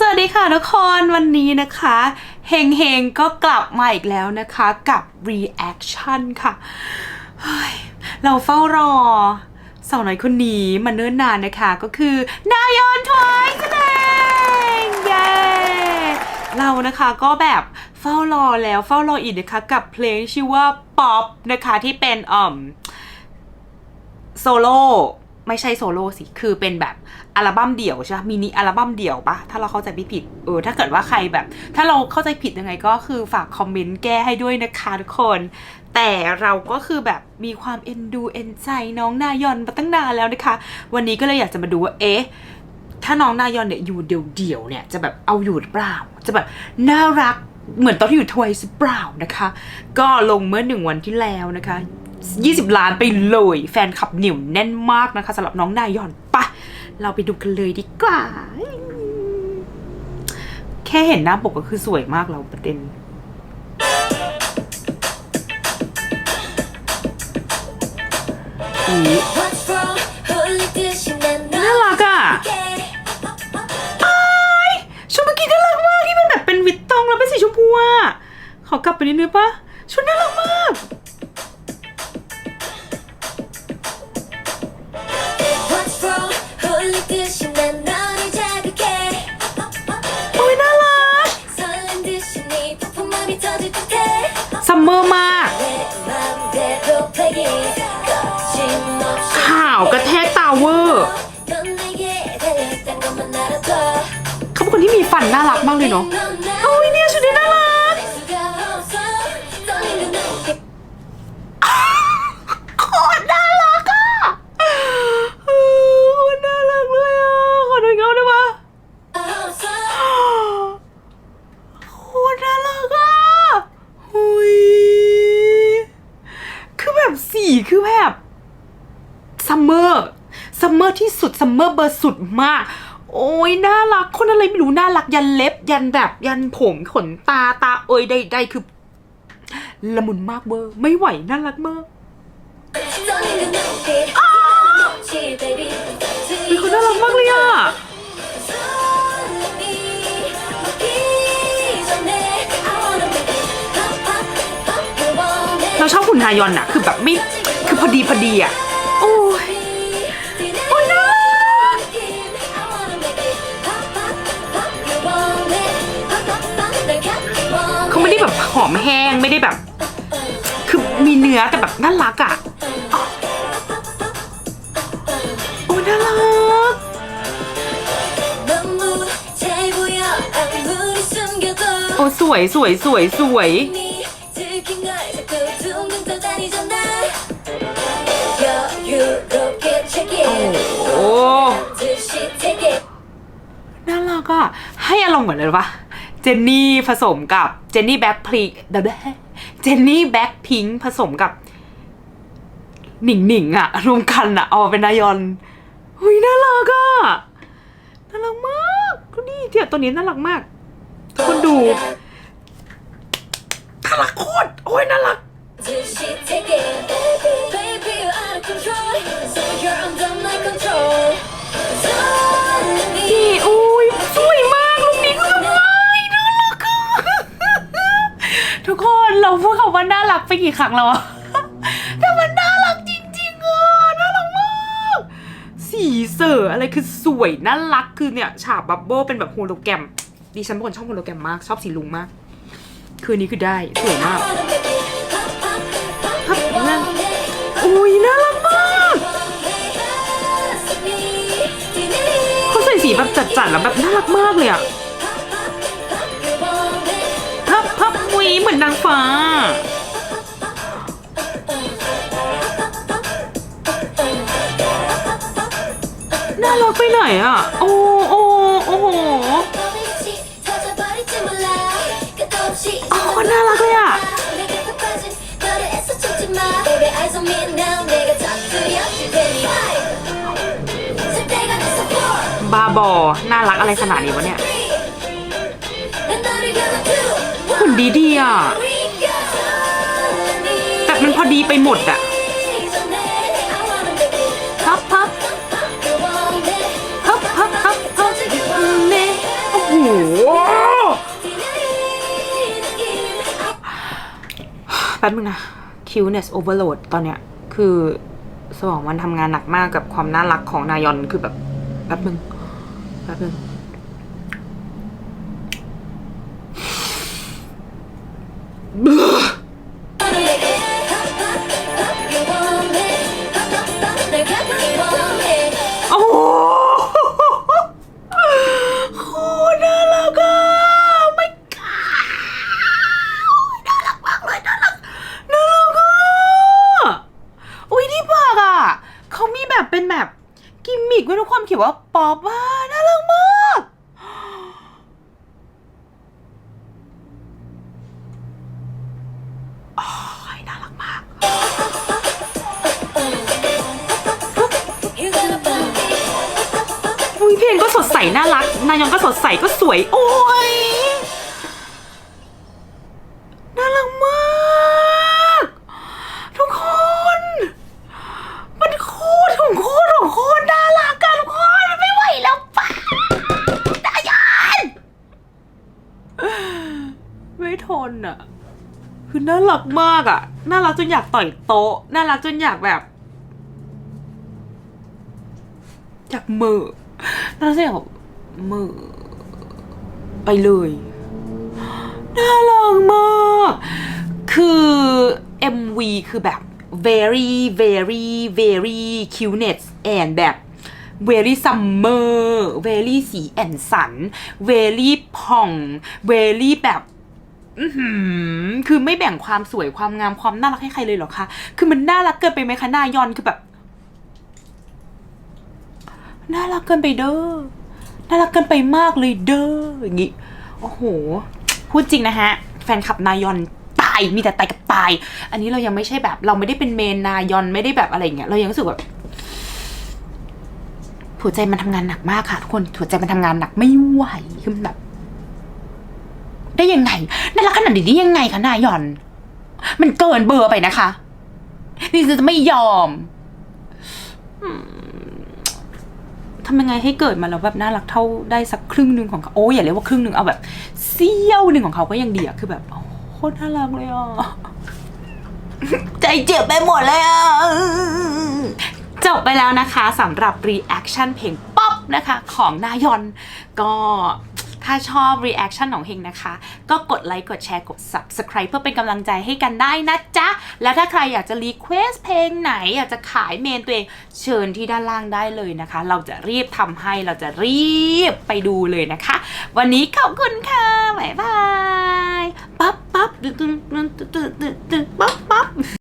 สวัสดีค่ะทุกคนวันนี้นะคะเฮงเฮงก็กลับมาอีกแล้วนะคะกับ reaction ค่ะเฮ้ยเราเฝ้ารอสาวน้อยคนนี้มาเนิ่นนานนะคะก็คือนายอนทวายนั่นเองเย้เรานะคะก็แบบเฝ้ารอแล้วเฝ้ารออีกนะคะกับเพลงชื่อว่า Pop นะคะที่เป็นอ่อมโซโล่ ไม่ใช่โซโล่สิ คือเป็นแบบอัลบั้มเดี่ยวใช่ไหมมินิอัลบั้มเดี่ยวปะถ้าเราเข้าใจไม่ผิด เออ ถ้าเกิดว่าใครแบบ ถ้าเราเข้าใจผิดยังไงก็คือฝากคอมเมนต์แก้ให้ด้วยนะคะทุกคน แต่เราก็คือแบบมีความเอ็นดูเอ็นใจน้องนายอนมาตั้งนานแล้วนะคะ วันนี้ก็เลยอยากจะมาดูว่า เอ๊ะ ถ้าน้องนายอนเนี่ยอยู่เดี่ยวๆเนี่ยจะแบบเอาอยู่หรือเปล่า จะแบบน่ารักเหมือนตอนที่อยู่ทวายหรือเปล่านะคะ ก็ลงเมื่อหนึ่งวันที่แล้วนะคะ ยี่สิบล้านไปเลย แฟนคลับเหนียวแน่นมากนะคะสำหรับน้องนายอนปะเราไปดูกันเลยดีกว่า แค่เห็นหน้าปกก็คือสวยมากเราประเด็นน่ารักอะชมเมื่อกี้น่ารักมากที่มันแบบเป็นวิตตองแล้วเป็นสีชมพูอะ ขอกลับไปนิดนึงปะชุดน่ารักมาก 듯이 난 너를 자극해 โอ้ยน่ารัก 설렌 듯이 네 폭풍함이 터질 듯해 ซัมเมอร์มาก 내 맘대로 please 거침없이 ข่าวกระแทกตาเวอร์ 넌 내게 달려있단 것만 알아둬 เขาเป็นคนที่มีฟันน่ารักมากเลยเนาะ 넌 คือแบบซัมเมอร์ซัมเมอร์ที่สุดซัมเมอร์เบอร์สุดมาก โอ้ยน่ารักคนอะไรไม่รู้น่ารักยันเล็บ ยันแบบยันผมขนตาตาเอ้ยใดๆคือละมุนมากเบอร์ไม่ไหวน่ารักเบอร์มีคนน่ารักมากเลยอะเราชอบคุณนายอนอะคือแบบไม่ พอดีพอดีอะโอ้ยโอ้ยน่าเขาไม่ได้แบบหอมแห้งไม่ได้แบบ คือมีเนื้อแต่แบบน่ารักอะโอ้ยน่ารักโอ้สวยสวยสวยสวย อ้น่ารักอะให้อารมณ์เหมือนเลยปะเจนนี่ผสมกับเจนนี่แบ็คพิงเดยวเจนนี่แบ็คพิงผสมกับ หนิงหนิงอะรวมกันอะเอาเป็นนายอนหุยน่ารักอะน่ารักมากดูดิเดี๋ยวตัวนี้น่ารักมากทุกคนดูน่ารักโคตรโอ้ยน่ารัก ทุกคนเราพูดคำว่าน่ารักไปกี่ครั้งแล้วอะแต่มันน่ารักจริงๆอะน่ารักมาก สีเสืออะไรคือสวยน่ารักคือเนี่ยฉากบับเบิ้ลเป็นแบบโฮโลแกรมดิฉันเป็นคนชอบโฮโลแกรมมากชอบสีลุงมาก คืนนี้คือได้สวยมากพับนั่นอุ้ยน่ารักมากเขาใส่สีแบบจัดๆแล้วแบบน่ารักมากเลยอะ เหมือนนางฟ้า น่ารักไปไหนอะ โอ้โอ้โอ้โหอ๋อน่ารักเลยอะบาบอ น่ารักอะไรขนาดนี้วะเนี่ย นดีดีอะ แต่มันพอดีไปหมดอะพับพับพับพับพับพับเน่โอ้โหแป๊บนึงนะคิวนส์โอเวอร์โหลดตอนเนี้ย คือสมองมันทำงานหนักมากกับความน่ารักของนายอนคือแบบแป๊บนึงแป๊บนึง กิมมิกไว้ทุกความเขียนว่าป๊อปอะน่ารักมากโอ้ยน่ารักมากอุ้ยเพลงก็สดใสน่ารัก นายองก็สดใสก็สวย โอ้ย น่ารักมาก ทุกคน มันโคตรของโคตรของโคตรน่ารักกันทุกคนมันไม่ไหวแล้วป่ะนายอนไม่ทนอะ คือน่ารักมาก อะน่ารักจนอยากต่อยโต๊ะ น่ารักจนอยากแบบ อยากมือน่าจะอยากมือไปเลย น่ารักมาก คือ MV คือแบบ very very very cuteness and แบบ very summer very สีแอนสัน very ผ่อง very แบบ คือไม่แบ่งความสวยความงามความน่ารักให้ใครเลยเหรอคะ คือมันน่ารักเกินไปไหมคะนายอนคือแบบ น่ารักเกินไปเด้อ น่ารักเกินไปมากเลยเด้อ อย่างงี้ โอ้โห พูดจริงนะฮะ แฟนคลับนายอนตาย มีแต่ตายกับตาย อันนี้เรายังไม่ใช่แบบ เราไม่ได้เป็นเมนนายอนไม่ได้แบบอะไรอย่างเงี้ย เรายังรู้สึกแบบหัวใจมันทำงานหนักมากค่ะทุกคนหัวใจมันทำงานหนักไม่ไหวคือมันแบบ ได้ยังไงน่ารักขนาดนี้ได้ยังไงคะนายอน มันเกินเบอร์ไปนะคะนี่จะไม่ยอมทำยังไงให้เกิดมาแล้วแบบน่ารักเท่าได้สักครึ่งหนึ่งของเขาโอ้ยอย่าเรียกว่าครึ่งหนึ่งเอาแบบเสี้ยวหนึ่งของเขาก็ยังดีอะคือแบบโอ้โคตรน่ารักเลยอะใจเจ็บไปหมดเลยอะจบไปแล้วนะคะสำหรับ reaction เพลงป๊อปนะคะ ของนายอน ก็ ถ้าชอบ reaction ของเฮงนะคะ ก็กดไลค์กดแชร์กด subscribe เพื่อเป็นกำลังใจให้กันได้นะจ๊ะ และถ้าใครอยากจะ request เพลงไหน อยากจะขายเมนตัวเอง เชิญที่ด้านล่างได้เลยนะคะ เราจะรีบทำให้เราจะรีบไปดูเลยนะคะ วันนี้ขอบคุณค่ะบ๊ายบายปั๊บปั๊บตึ๊ดตึ๊ดตึ๊ดตึ๊ดตึ๊ดตึ๊ดปั๊บ